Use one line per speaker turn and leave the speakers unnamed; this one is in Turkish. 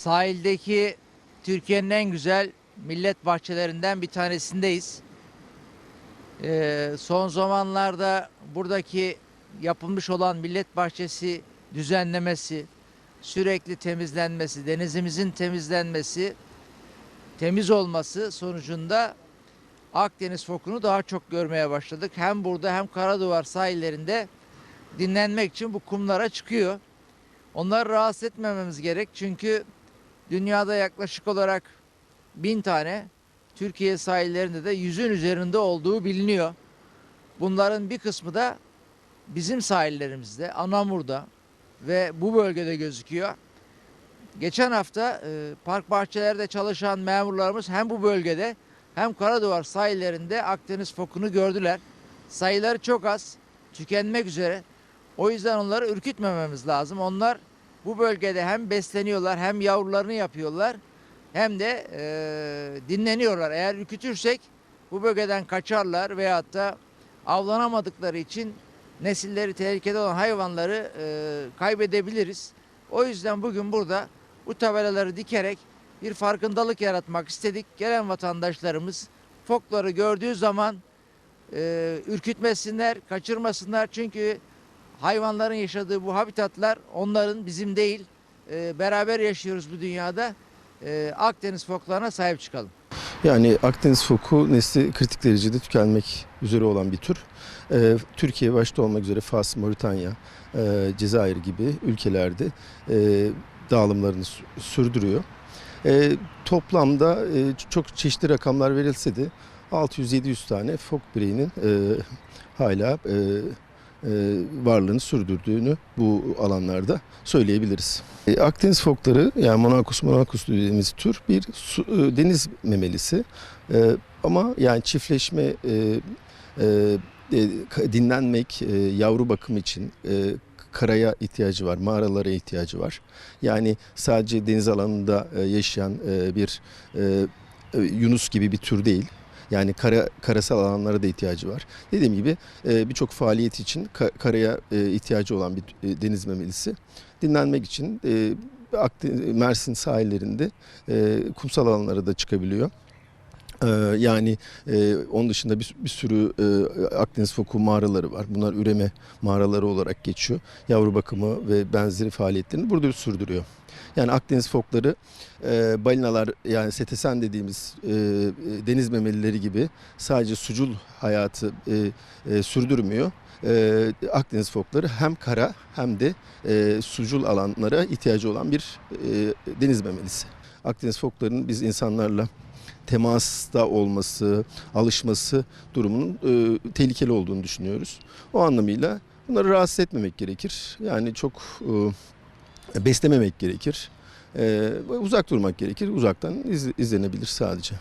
Sahildeki Türkiye'nin en güzel millet bahçelerinden bir tanesindeyiz. Ee, son zamanlarda buradaki yapılmış olan millet bahçesi düzenlemesi, sürekli temizlenmesi, denizimizin temizlenmesi, temiz olması sonucunda Akdeniz fokunu daha çok görmeye başladık. Hem burada hem Karaduvar sahillerinde dinlenmek için bu kumlara çıkıyor. Onları rahatsız etmememiz gerek çünkü dünyada yaklaşık olarak bin tane Türkiye sahillerinde de yüzün üzerinde olduğu biliniyor. Bunların bir kısmı da bizim sahillerimizde, Anamur'da ve bu bölgede gözüküyor. Geçen hafta e, park bahçelerde çalışan memurlarımız hem bu bölgede hem Karaduvar sahillerinde Akdeniz fokunu gördüler. Sayıları çok az, tükenmek üzere. O yüzden onları ürkütmememiz lazım. Onlar bu bölgede hem besleniyorlar hem yavrularını yapıyorlar hem de e, dinleniyorlar. Eğer ürkütürsek bu bölgeden kaçarlar veyahut da avlanamadıkları için nesilleri tehlikede olan hayvanları e, kaybedebiliriz. O yüzden bugün burada bu tabelaları dikerek bir farkındalık yaratmak istedik. Gelen vatandaşlarımız fokları gördüğü zaman e, ürkütmesinler, kaçırmasınlar. Çünkü hayvanların yaşadığı bu habitatlar onların bizim değil. E, beraber yaşıyoruz bu dünyada. E, Akdeniz foklarına sahip çıkalım.
Yani Akdeniz foku nesli kritik derecede tükenmek üzere olan bir tür. Ee, Türkiye başta olmak üzere Fas, Moritanya, e, Cezayir gibi ülkelerde e, dağılımlarını sü- sürdürüyor. E, toplamda e, çok çeşitli rakamlar verilse de 600-700 tane fok bireyinin e, hala e, varlığını sürdürdüğünü bu alanlarda söyleyebiliriz. E, Akdeniz fokları yani Monachus monachus dediğimiz tür bir su- e, deniz memelisi. E, ama yani çiftleşme, e, e, e, dinlenmek, e, yavru bakım için e, karaya ihtiyacı var, mağaralara ihtiyacı var. Yani sadece deniz alanında e, yaşayan e, bir e, e, Yunus gibi bir tür değil. Yani kara, karasal alanlara da ihtiyacı var. Dediğim gibi e, birçok faaliyet için ka- karaya e, ihtiyacı olan bir e, deniz memelisi. Dinlenmek için Mersin sahillerinde kumsal alanlara da çıkabiliyor. E, yani e, onun dışında bir, bir sürü e, Akdeniz foku mağaraları var. Bunlar üreme mağaraları olarak geçiyor. Yavru bakımı ve benzeri faaliyetlerini burada sürdürüyor. Yani Akdeniz fokları e, balinalar yani setesen dediğimiz deniz memelileri gibi sadece sucul hayatı sürdürmüyor. Akdeniz fokları hem kara hem de sucul alanlara ihtiyacı olan bir deniz memelisi. Akdeniz foklarının biz insanlarla temasta olması, alışması durumunun e, tehlikeli olduğunu düşünüyoruz. O anlamıyla bunları rahatsız etmemek gerekir. Yani çok e, beslememek gerekir. E, uzak durmak gerekir. Uzaktan iz- izlenebilir sadece.